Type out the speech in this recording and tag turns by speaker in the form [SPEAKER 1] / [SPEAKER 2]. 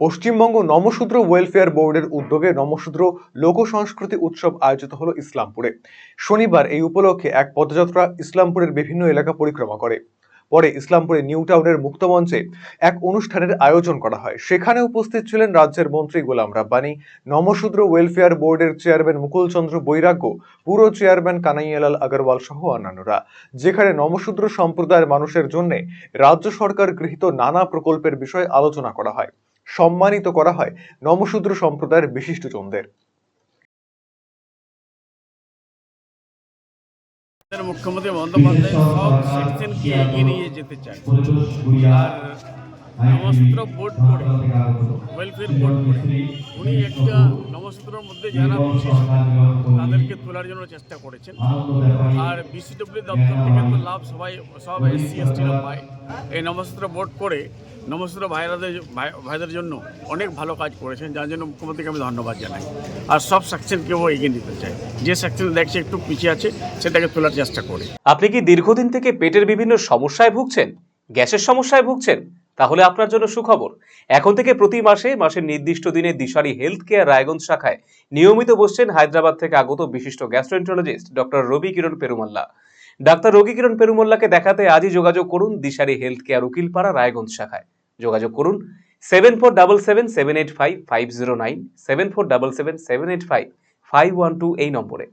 [SPEAKER 1] Paschimbanga Namasudra welfare বোর্ডের উদ্যোগে নমশূদ্র লোক সংস্কৃতি উৎসব আয়োজিত হলো ইসলামপুরে। শনিবার এই উপলক্ষে এক পদযাত্রা ইসলামপুরের বিভিন্ন এলাকা পরিক্রমা করে। পরে ইসলামপুরে নিউ টাউনের মুক্তমঞ্চে এক অনুষ্ঠানের আয়োজন করা হয়। সেখানে উপস্থিত ছিলেন রাজ্যের মন্ত্রী গোলাম রাব্বানি নমশূদ্র ওয়েলফেয়ার বোর্ডের চেয়ারম্যান মুকুলচন্দ্র বৈরাগ্য, পুরো চেয়ারম্যান কানাইয়ালাল আগরওয়াল সহ অন্যান্যরা, যেখানে নমশূদ্র সম্প্রদায়ের মানুষের জন্য রাজ্য সরকার গৃহীত নানা প্রকল্পের বিষয়ে আলোচনা করা হয়। সম্মানিত করা হয় নমশূদ্র সম্প্রদায়ের বিশিষ্টজনদের
[SPEAKER 2] মুখ্যমন্ত্রী বন্দ্যোপাধ্যায় এগিয়ে যেতে চায়। উনি একটা মধ্যে তাদেরকে তোলার জন্য চেষ্টা করেছেন। আর লাভ সবাই, সব এই নমসূত্র বোর্ড করে নমসূত্র ভাইরাদের ভাই- ভাইদের জন্য অনেক ভালো কাজ করেছেন, যার জন্য মুখ্যমন্ত্রীকে আমি ধন্যবাদ জানাই। আর সব সেকশনকেও এগিয়ে নিতে চাই যে সেকশন দেখছে একটু পিছিয়ে আছে, সেটাকে তোলার চেষ্টা করি।
[SPEAKER 3] আপনি কি দীর্ঘদিন থেকে পেটের বিভিন্ন সমস্যায় ভুগছেন? গ্যাসের সমস্যায় ভুগছেন? তাহলে আপনার জন্য সুখবর। এখন থেকে প্রতি মাসে, মাসের নির্দিষ্ট দিনে দিশারি হেলথ কেয়ার রায়গঞ্জ শাখায় নিয়মিত বসছেন হায়দ্রাবাদ থেকে আগত বিশিষ্ট gastroenterologist doctor Ravi Kiran Perumalla. Doctor Ravi Kiran পেরুমাল্লাকে দেখাতে আজই যোগাযোগ করুন দিশারি হেলথ কেয়ার উকিলপাড়া রায়গঞ্জ শাখায়। যোগাযোগ করুন। Seven four double seven seven eight five five zero nine seven four double seven seven eight five five one two এই নম্বরে।